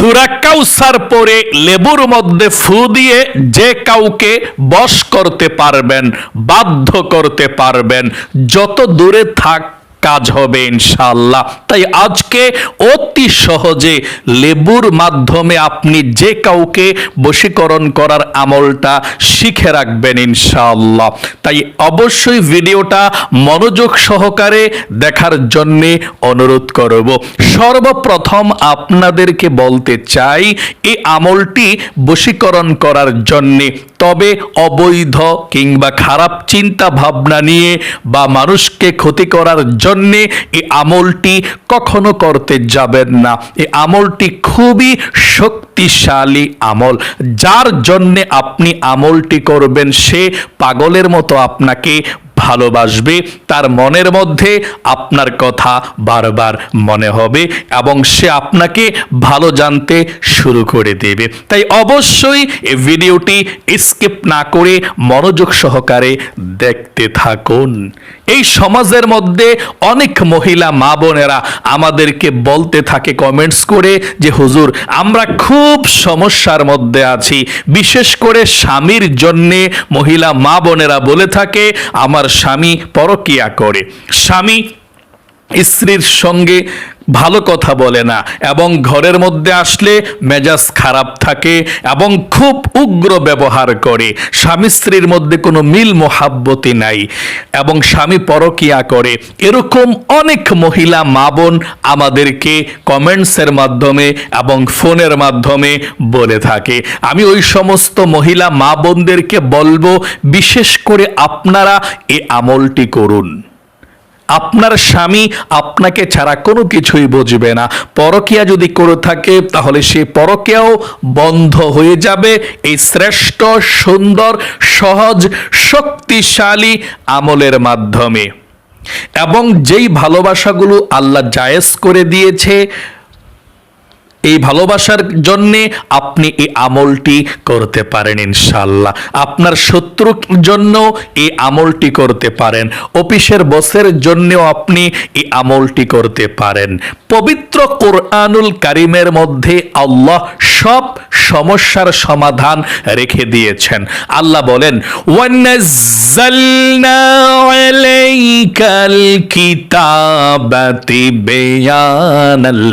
সুরা কাউসার পরে লেবুর মধ্যে ফু দিয়ে যে কাউকে বশ করতে পারবেন, বাধ্য করতে পারবেন, যত দূরে থাক কাজ হবে ইনশাআল্লাহ। তাই আজকে অতি সহজে লেবুর মাধ্যমে আপনি যে কাউকে বশীকরণ করার আমলটা শিখে রাখবেন ইনশাআল্লাহ। তাই অবশ্যই ভিডিওটা মনোযোগ সহকারে দেখার জন্যে অনুরোধ করব। সর্বপ্রথম আপনাদেরকে বলতে চাই, এই আমলটি বশীকরণ করার জন্যে। তবে অবৈধ কিংবা খারাপ চিন্তা ভাবনা নিয়ে বা মানুষকে ক্ষতি করার জন্যে এই আমলটি কখনো করতে যাবেন না। এই আমলটি খুবই শক্তিশালী আমল। যার জন্যে আপনি আমলটি করবেন, সে পাগলের মতো আপনাকে ভালোবাসবে। তার মনের মধ্যে আপনার কথা বারবার মনে হবে এবং সে আপনাকে ভালো জানতে শুরু করে দেবে। তাই অবশ্যই এই ভিডিওটি স্কিপ না করে মনোযোগ সহকারে দেখতে থাকুন। এই সমাজের মধ্যে অনেক মহিলা মা বোনেরা আমাদেরকে বলতে থাকে কমেন্টস করে যে, হুজুর, আমরা খুব সমস্যার মধ্যে আছি। বিশেষ করে স্বামীর জন্যে মহিলা মা বোনেরা বলে থাকে, আমার স্বামী পরকিয়া করে। স্বামী স্ত্রীর সঙ্গে ভালো কথা বলে না এবং ঘরের মধ্যে আসলে মেজাজ খারাপ থাকে এবং খুব উগ্র ব্যবহার করে। স্বামী স্ত্রীর মধ্যে কোনো মিল মোহাব্বতি নাই এবং স্বামী পরকিয়া করে। এরকম অনেক মহিলা মা বোন আমাদেরকে কমেন্টসের মাধ্যমে এবং ফোনের মাধ্যমে বলে থাকে। আমি ওই সমস্ত মহিলা মা বোনদেরকে বলব, বিশেষ করে আপনারা এই আমলটি করুন। আপনার স্বামী আপনাকে ছাড়া কোনো কিছুই বুঝবে না। পরকিয়া যদি করে থাকে, তাহলে সে পরকিয়াও বন্ধ হয়ে যাবে। এই শ্রেষ্ঠ, সুন্দর, সহজ, শক্তিশালী আমলের মাধ্যমে। এবং যেই ভালোবাসাগুলো আল্লাহ জায়েজ করে দিয়েছে এই ভালোবাসার জন্যে আপনি এই আমলটি করতে পারেন ইনশাল্লাহ আপনার শত্রুর জন্য এই আমলটি করতে পারেন। অফিসের বসের জন্যও আপনি এই আমলটি করতে পারেন। পবিত্র কোরআনুল কারিমের মধ্যে আল্লাহ সব সমস্যার সমাধান রেখে দিয়েছেন। আল্লাহ বলেন, ওয়ানাজ্জালনা আলাইকাল কিতাবাতি বেয়ানাল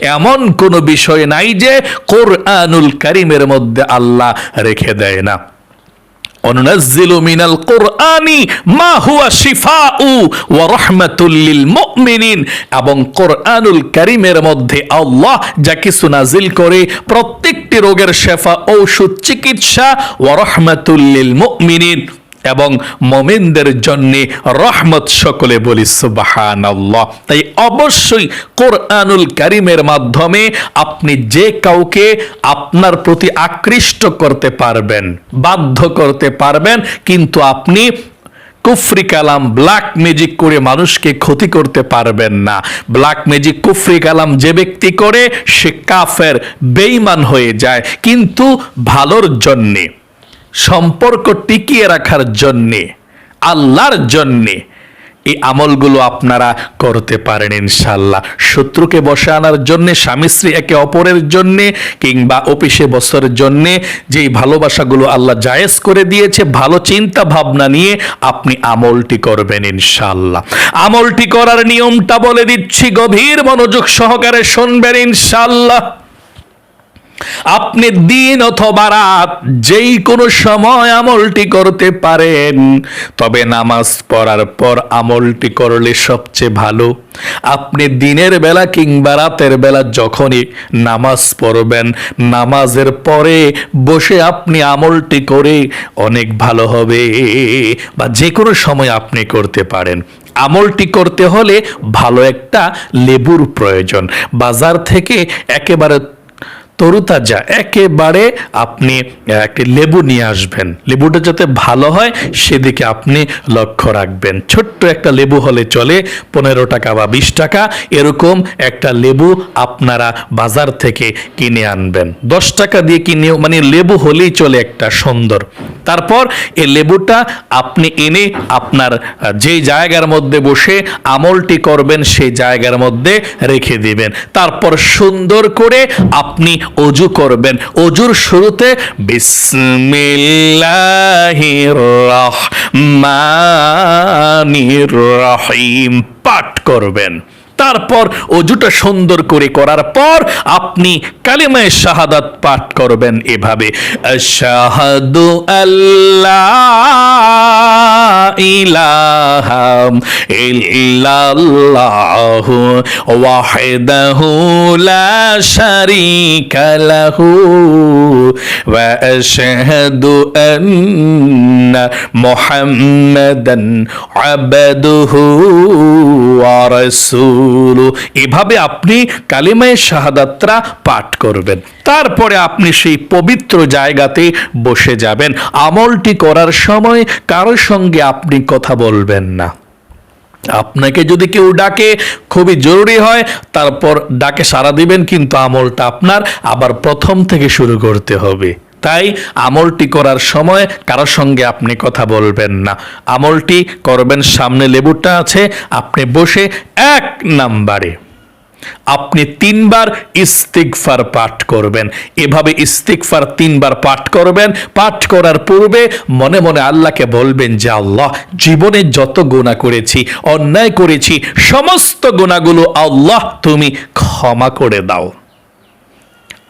এমন কোনো বিষয় নাই যে কোরআনুল কারিমের মধ্যে আল্লাহ রেখে দেয় না। এবং মধ্যে আল্লাহ কিছু নাজিল করে, প্রত্যেকটি রোগের শেফা, ঔষধ, চিকিৎসা ওয়া রাহমাতুল এবং মমিনদের জন্য রহমত সকলে বলি সুবাহান তাই অবশ্যই কোরআনুল কারিমের মাধ্যমে আপনি যে কাউকে আপনার প্রতি আকৃষ্ট করতে পারবেন, বাধ্য করতে পারবেন, কিন্তু আপনি কুফরি কালাম ব্ল্যাক ম্যাজিক করে মানুষকে ক্ষতি করতে পারবেন না। ব্ল্যাক ম্যাজিক কুফরি কালাম যে ব্যক্তি করে, সে কাফের বেইমান হয়ে যায়। কিন্তু ভালোর জন্যে সম্পর্ক টিকিয়ে রাখার জন্যে, আল্লাহর জন্যে এই আমলগুলো আপনারা করতে পারেন ইনশাল্লাহ শত্রুকে বসে আনার জন্য, স্বামী স্ত্রী একে অপরের জন্যে কিংবা অফিসে বসর জন্যে যেই ভালোবাসাগুলো আল্লাহ জায়েজ করে দিয়েছে, ভালো চিন্তা ভাবনা নিয়ে আপনি আমলটি করবেন ইনশাল্লাহ আমলটি করার নিয়মটা বলে দিচ্ছি, গভীর মনোযোগ সহকারে শুনবেন ইনশাল্লাহ আপনি দিন অথবা রাত যেই কোনো সময় আমলটি করতে পারেন, তবে নামাজ পড়ার পর আমলটি করলে সবচেয়ে ভালো। আপনি দিনের বেলা কিংবা রাতের বেলা যখনই নামাজ পড়বেন, নামাজের পরে বসে আপনি আমলটি করে অনেক ভালো হবে বা যে কোনো সময় আপনি করতে পারেন। আমলটি করতে হলে ভালো একটা লেবুর প্রয়োজন। বাজার থেকে একেবারে তরুতাজা, একেবারে আপনি একটি লেবু নিয়ে আসবেন। লেবুটা যাতে ভালো হয়, সেদিকে আপনি লক্ষ্য রাখবেন। ছোট্ট একটা লেবু হলে চলে পনেরো টাকা বা বিশ টাকা, এরকম একটা লেবু আপনারা বাজার থেকে কিনে আনবেন। দশ টাকা দিয়ে কিনে মানে লেবু হলেই চলে একটা সুন্দর। তারপর এই লেবুটা আপনি এনে আপনার যেই জায়গার মধ্যে বসে আমলটি করবেন, সেই জায়গার মধ্যে রেখে দিবেন। তারপর সুন্দর করে আপনি অজু করবেন। অজুর শুরুতে বিসমিল্লাহির রহিম পাঠ করবেন। তারপর অজুটা সুন্দর করে করার পর আপনি কালিমায় শাহাদাত পাঠ করবেন এভাবে, আশাহাদু আল্লাহ ইলাহা ইল্লাল্লাহু ওয়াহিদাহু লা শারীকা লাহু ওয়া আশহাদু আন্না মুহাম্মাদান এভাবে আপনি কালিমায়ে শাহাদাতরা পাঠ করবেন। তারপরে আপনি সেই পবিত্র জায়গাতে বসে যাবেন। আমলটি করার সময় কারোর সঙ্গে আপনি কথা বলবেন না। আপনাকে যদি কেউ ডাকে, খুবই জরুরি হয়, তারপর ডাকে সাড়া দিবেন, কিন্তু আমলটা আপনার আবার প্রথম থেকে শুরু করতে হবে। তাই আমলটি করার সময় কারোর সঙ্গে আপনি কথা বলবেন না। আমলটি করবেন সামনে লেবুটা আছে, আপনি বসে এক নাম্বারে। আপনি তিনবার ইস্তিগফার পাঠ করবেন। এভাবে ইস্তিগফার তিনবার পাঠ করবেন। পাঠ করার পূর্বে মনে মনে আল্লাহকে বলবেন যে, আল্লাহ, জীবনে যত গোনা করেছি, অন্যায় করেছি, সমস্ত গোনাগুলো আল্লাহ তুমি ক্ষমা করে দাও।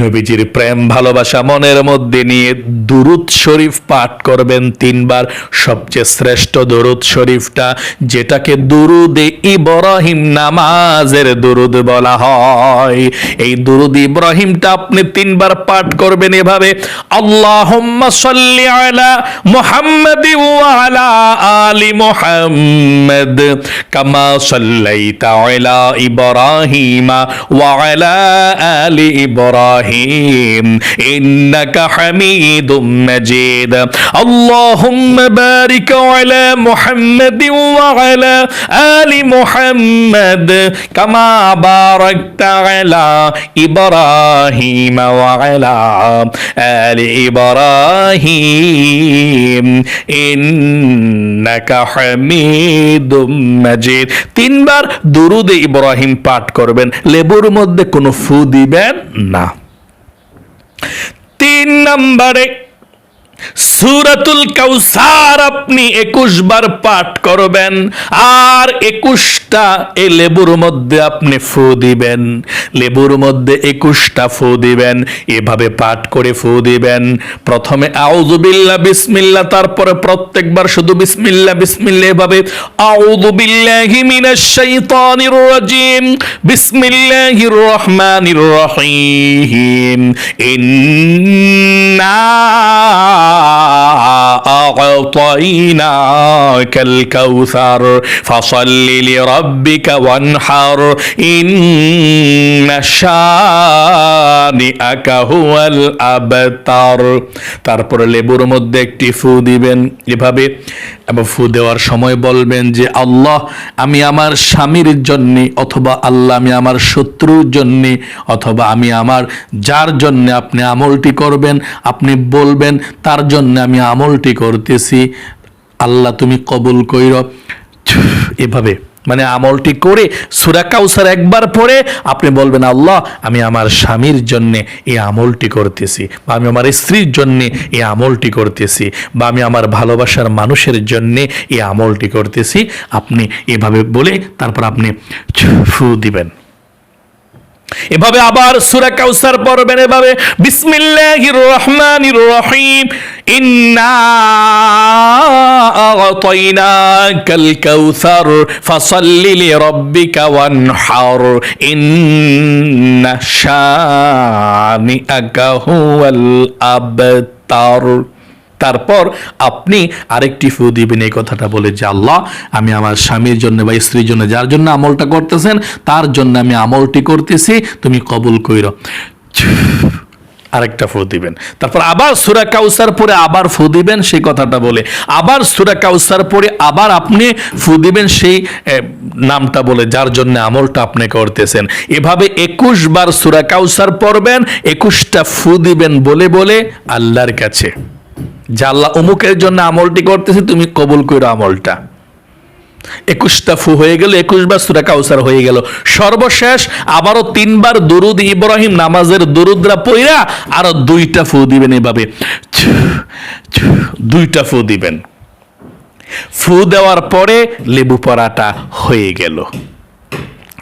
নবীজির প্রেম, ভালোবাসা, মনের মধ্যে নিয়ে দুরুদ শরীফ পাঠ করবেন তিনবার। সবচেয়ে শ্রেষ্ঠ দুরুদ শরীফটা যেটাকে দুরুদে ইব্রাহিম নামাজের দুরুদ বলা হয়। এই দুরুদ ইব্রাহিমটা আপনি তিনবার পাঠ করবেন এভাবে, আল্লাহুম্মা সাল্লি আলা মুহাম্মাদ ওয়া আলা আলি মুহাম্মাদ কামা সাল্লাইতা আলা ইব্রাহিমা ওয়া আলা আলি ইব্রাহিম। إنك حميد مجيد اللهم بارك على محمد وعلى آل محمد كما باركت على إبراهيم وعلى آل إبراهيم إنك حميد مجيد তিনবার দুরুদে ইব্রাহিম পাঠ করবেন লেবুর মধ্যে কোনো ফু দিবেন না তিন নম্বরে সুরাতুল কাউসার আপনি একুশ বার পাঠ করবেন, আর একুশটা এই লেবুর মধ্যে আপনি ফু দিবেন। লেবুর মধ্যে একুশটা ফু দিবেন, এভাবে পাঠ করে ফু দিবেন। প্রথমে আউযুবিল্লাহ, বিসমিল্লাহ, তারপরে প্রত্যেকবার শুধু বিসমিল্লাহ বিসমিল্লাহ এভাবে। আউযুবিল্লাহি মিনাশ শাইতানির রাজিম, বিসমিল্লাহির রহমানির রহিম। ইন্না أعطيناك الكوثر فصل لربك وانحر إن شانئك هو الأبتر তারপরে লেবুর মধ্যে একটি ফু দিবেন এভাবে এবং ফু দেওয়ার সময় বলবেন যে, আল্লাহ, আমি আমার স্বামীর জন্যে অথবা আল্লাহ, আমি আমার শত্রুর জন্যে অথবা আমি আমার যার জন্য আপনি আমলটি করবেন, আপনি বলবেন, তার জন্য আমি আমলটি করতেছি। আল্লাহ তুমি কবুল কইর। এভাবে। মানে আমলটি করে সুরা কাউসার একবার পরে আপনি বলবেন, আল্লাহ, আমি আমার স্বামীর জন্যে এই আমলটি করতেছি বা আমি আমার স্ত্রীর জন্যে এই আমলটি করতেছি বা আমি আমার ভালোবাসার মানুষের জন্যে এই আমলটি করতেছি। আপনি এভাবে বলে তারপর আপনি ফু দিবেন। এভাবে আবার সূরা কাউসার পড়বেন এভাবে, বিসমিল্লাহির রহমানির রহিম, ইন্না আতাইনাকাল কাউসার, ফাসাল্লি লিরাব্বিকা ওয়ানহার, ইন্না শানিআকা হুয়াল আবতার। তারপর আপনি আরেকটি ফু দিবেন এই কথাটা বলে যে, আল্লাহ, আমি আমার স্বামীর জন্য বা স্ত্রীর জন্য যার জন্য আমলটা করতেছেন, তার জন্য আমি আমলটি করতেছি, তুমি কবুল কইর। আরেকটা ফু দিবেন। তারপর আবার সুরা কাউসার পরে আবার ফু দিবেন, সেই কথাটা বলে। আবার সুরা কাউসার পরে আবার আপনি ফু দিবেন, সেই নামটা বলে, যার জন্য আমলটা আপনি করতেছেন। এভাবে একুশ বার সুরা কাউসার পড়বেন, একুশটা ফু দিবেন বলে বলে আল্লাহর কাছে। যে আল্লাহ অমুকের জন্য আমলটি করতেছে, তুমি কবুল করো আমলটা। একুশটা ফু হয়ে গেল একুশ বার সুরা কাউসার হয়ে গেল। সর্বশেষ আবারও তিনবার দরুদ ইব্রাহিম নামাজের দরুদরা পইরা আরও দুইটা ফু দিবেন এভাবে। দুইটা ফু দিবেন। ফু দেওয়ার পরে লেবু পরাটা হয়ে গেল।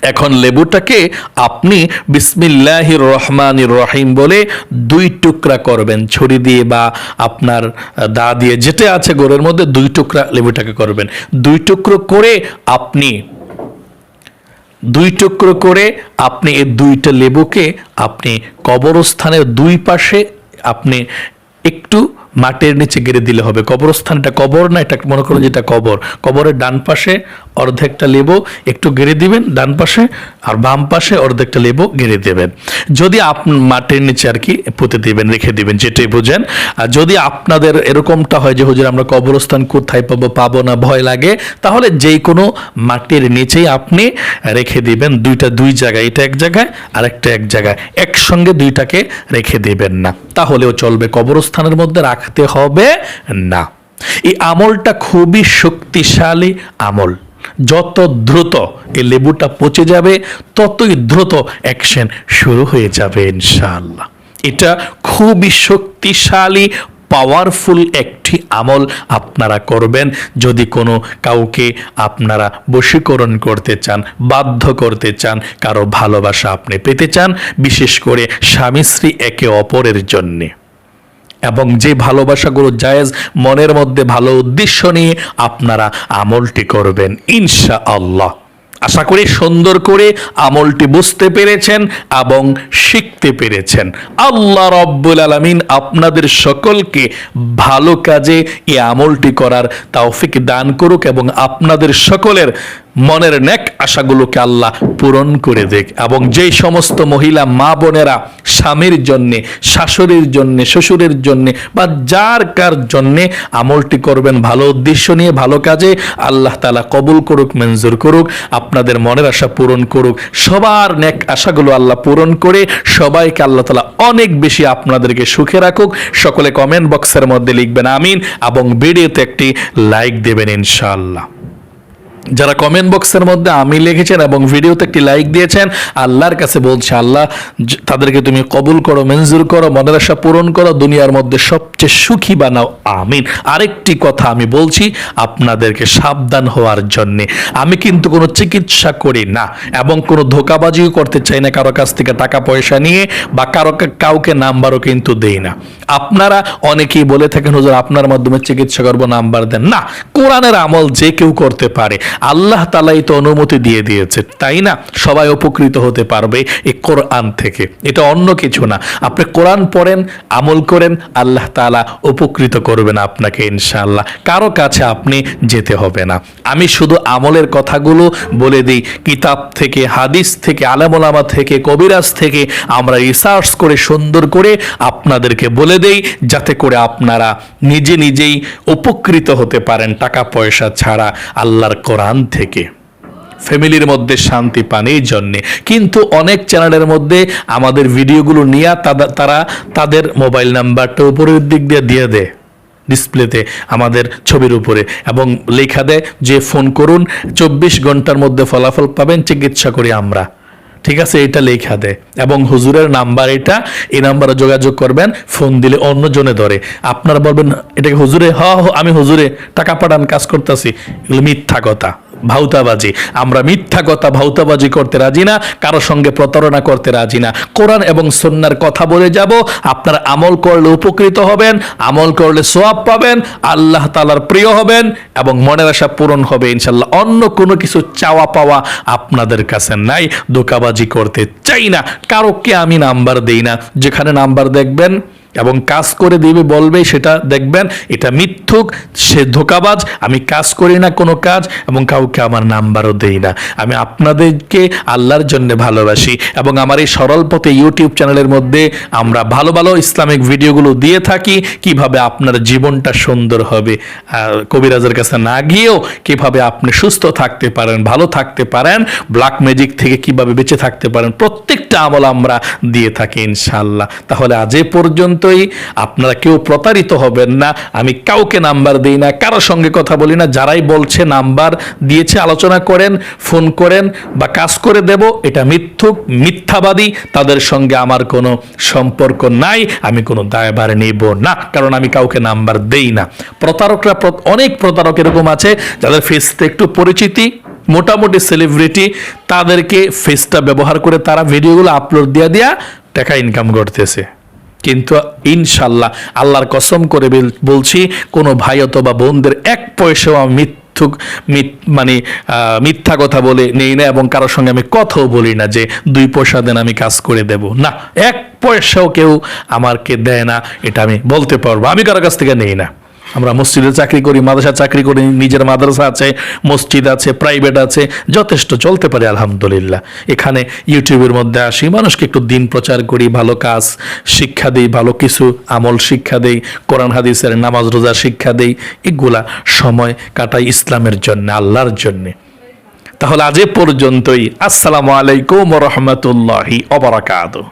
এখন লেবুটাকে আপনি বিসমিল্লাহির রহমানির রহিম বলে দুই টুকরা করবেন, ছুরি দিয়ে বা আপনার দা দিয়ে, যেটা আছে গোড়ের মধ্যে দুই টুকরা লেবুটাকে করবেন। দুই টুকরো করে আপনি, দুই টুকরো করে আপনি এই দুইটা লেবুকে আপনি কবরস্থানের দুই পাশে আপনি একটু মাটির নিচে গেড়ে দিলে হবে। কবরস্থানটা কবর না, এটা মনে করুন যেটা কবর। কবরের ডান পাশে অর্ধেকটা লেবু একটু গেড়ে দিবেন ডান পাশে আর বাম পাশে অর্ধেকটা লেবু গেড়ে দেবেন। যদি আপ মাটির নিচে আর কি পুঁতে দিবেন, রেখে দিবেন, যেটাই বুঝেন। আর যদি আপনাদের এরকমটা হয় যে, হুজুর, আমরা কবরস্থান কোথায় পাবো পাবো না, ভয় লাগে, তাহলে যেই কোনো মাটির নিচেই আপনি রেখে দিবেন দুইটা দুই জায়গায়। এটা এক জায়গায় আর একটা এক জায়গায়। একসঙ্গে দুইটাকে রেখে দিবেন না। তাহলেও চলবে, কবরস্থানের মধ্যে রাখতে হবে না। এই আমলটা খুবই শক্তিশালী আমল। যত দ্রুত এই লেবুটা পচে যাবে, ততই দ্রুত অ্যাকশন শুরু হয়ে যাবে ইনশাআল্লাহ। এটা খুবই শক্তিশালী পাওয়ারফুল একটি আমল আপনারা করবেন। যদি কোনো কাউকে আপনারা বশীকরণ করতে চান, বাধ্য করতে চান, কারও ভালোবাসা আপনি পেতে চান, বিশেষ করে স্বামী স্ত্রী একে অপরের জন্যে। এবং যে ভালোবাসাগুলো জায়েজ মনের মধ্যে ভালো উদ্দেশ্য নিয়ে আপনারা আমলটি করবেন ইনশা আল্লাহ আশা করি সুন্দর করে আমলটি বুঝতে পেরেছেন এবং শিখতে পেরেছেন। আল্লাহ রব্বুল আলমিন আপনাদের সকলকে ভালো কাজে এই আমলটি করার তাওফিক দান করুক এবং আপনাদের সকলের মনের নেক আশাগুলোকে আল্লাহ পূরণ করে দেখ। এবং যেই সমস্ত মহিলা, মা বোনেরা স্বামীর জন্যে, শাশুড়ির জন্যে, শ্বশুরের জন্যে বা যার কার জন্যে আমলটি করবেন, ভালো উদ্দেশ্য নিয়ে, ভালো কাজে, আল্লাহ তালা কবুল করুক, মঞ্জুর করুক, আপনাদের মনের আশা পূরণ করুক, সবার নেক আশাগুলো আল্লাহ পূরণ করে, সবাইকে আল্লাহ তালা অনেক বেশি আপনাদেরকে সুখে রাখুক। সকলে কমেন্ট বক্সের মধ্যে লিখবেন আমিন এবং ভিডিওতে একটি লাইক দেবেন ইনশাআল্লাহ। যারা কমেন্ট বক্সের মধ্যে আমি লিখেছেন এবং ভিডিওতে একটি লাইক দিয়েছেন, আল্লাহর কাছে বলছে, আল্লাহ তাদেরকে তুমি কবুল করো, মঞ্জুর করো, মনের আশা পূরণ করো, দুনিয়ার মধ্যে সবচেয়ে সুখী বানাও, আমিন। আরেকটি কথা আমি বলছি আপনাদেরকে সাবধান হওয়ার জন্যে। আমি কিন্তু কোনো চিকিৎসা করি না এবং কোনো ধোকাবাজিও করতে চাই না, কারও কাছ থেকে টাকা পয়সা নিয়ে বা কারও কাউকে নাম্বারও কিন্তু দেই না। আপনারা অনেকেই বলে থাকেন, হুজুর, আপনার মাধ্যমে চিকিৎসা করব, নাম্বার দেন। না, কোরআনের আমল যে কেউ করতে পারে। আল্লাহ তালাই তো অনুমতি দিয়ে দিয়েছে, তাই না? সবাই উপকৃত হতে পারবে এই কোরআন থেকে। এটা অন্য কিছু না। আপনি কোরআন পড়েন, আমল করেন, আল্লাহ তালা উপকৃত করবেন আপনাকে, ইনশাআল্লাহ। কারও কাছে আপনি যেতে হবে না। আমি শুধু আমলের কথাগুলো বলে দিই। কিতাব থেকে, হাদিস থেকে, আলামোলামা থেকে, কবিরাজ থেকে আমরা রিসার্চ করে, সুন্দর করে আপনাদেরকে বলে দেই, যাতে করে আপনারা নিজে নিজেই উপকৃত হতে পারেন। টাকা পয়সা ছাড়া আল্লাহর কোরআন থেকে। ফ্যামিলির মধ্যে শান্তি পান জন্যে। কিন্তু অনেক চ্যানেলের মধ্যে আমাদের ভিডিওগুলো নিয়ে তারা তাদের মোবাইল নাম্বারটা উপরের দিক দিয়ে দিয়ে দেয় ডিসপ্লেতে আমাদের ছবির উপরে এবং লেখা দেয় যে, ফোন করুন, চব্বিশ ঘণ্টার মধ্যে ফলাফল পাবেন, চিকিৎসা করি আমরা। ঠিক আছে এটা লেখা দেয় এবং হুজুরের নাম্বার এটা এই নাম্বারে যোগাযোগ করবেন ফোন দিলে অন্য জনে ধরে। আপনারা বলবেন এটাকে হুজুরে হ হ, আমি হুজুরে টাকা পাঠান কাজ করতেছি। এগুলো মিথ্যা কথা। ভাউতাবাজি আমরা মিথ্যা কথা ভাউতাবাজি করতে রাজি না, কারও সঙ্গে প্রতারণা করতে রাজি না। কোরআন এবং সন্ন্যার কথা বলে যাব, আপনার আমল করলে উপকৃত হবেন, আমল করলে সোয়াব পাবেন, আল্লাহ তালার প্রিয় হবেন এবং মনের আশা পূরণ হবে ইনশাল্লাহ অন্য কোনো কিছু চাওয়া পাওয়া আপনাদের কাছে নাই, ধোকাবাজি করতে চাই না। কারোকে আমি নাম্বার দেই না, যেখানে নাম্বার দেখবেন এবং কাজ করে দিবে, বলবে, সেটা দেখবেন, এটা মিথ্যুক, সে ধোকাবাজ, আমি কাজ করি না কোনো কাজ এবং কাউকে আমার নাম্বারও দেই না। আমি আপনাদেরকে আল্লাহর জন্য ভালোবাসি এবং আমার এই সরল পথে ইউটিউব চ্যানেলের মধ্যে আমরা ভালো ভালো ইসলামিক ভিডিওগুলো দিয়ে থাকি, কীভাবে আপনার জীবনটা সুন্দর হবে। আর কবিরাজের কাছে না গিয়েও কীভাবে আপনি সুস্থ থাকতে পারেন, ভালো থাকতে পারেন ব্ল্যাক ম্যাজিক থেকে কীভাবে বেঁচে থাকতে পারেন, প্রত্যেকটা আমল আমরা দিয়ে থাকি ইনশাল্লাহ তাহলে আজ এ পর্যন্তই। আপনারা কেউ প্রতারিত হবেন না। আমি কাউকে নাম্বার দিই না কারোর সঙ্গে কথা বলি না। যারাই বলছে নাম্বার দিয়েছে, আলোচনা করেন, ফোন করেন বা কাজ করে দেব, এটা মিথ্যুক, মিথ্যাবাদী। তাদের সঙ্গে আমার কোনো সম্পর্ক নাই, আমি কোনো দায়ভার নেব না, কারণ আমি কাউকে নাম্বার দেই না। প্রতারকরা অনেক প্রতারক এরকম আছে, যাদের ফেসতে একটু পরিচিতি, মোটামুটি সেলিব্রিটি তাদেরকে ফেসটা ব্যবহার করে তারা ভিডিওগুলো আপলোড দিয়া দিয়া টাকা ইনকাম করতেছে। কিন্তু ইনশাল্লাহ আল্লাহর কসম করে বলছি, কোনো ভাই অথবা বোনদের এক পয়সাও আমি মিথ্যুক, মিথ- মানে মিথ্যা কথা বলে নেই না এবং কারোর সঙ্গে আমি কথাও বলি না যে দুই পয়সা দেন আমি কাজ করে দেব। না, এক পয়সাও কেউ আমাকে দেয় না, এটা আমি বলতে পারব। আমি কারও কাছ থেকে নেই না। আমরা মসজিদে চাকরি করি মাদ্রাসা চাকরি করি, নিজের মাদ্রাসা আছে, মসজিদ আছে প্রাইভেট আছে, যথেষ্ট চলতে পারে, আলহামদুলিল্লাহ। এখানে ইউটিউবের মধ্যে আসি, মানুষকে একটু দিন প্রচার করি, ভালো কাজ, শিক্ষা দিই, ভালো কিছু, আমল শিক্ষা দেই, কোরআন, হাদিসের নামাজ রোজা শিক্ষা দেই, এগুলা সময় কাটাই ইসলামের জন্য, আল্লাহর জন্যে। তাহলে আজ পর্যন্তই। আসসালামু আলাইকুম রহমতুল্লাহি অবরাকাত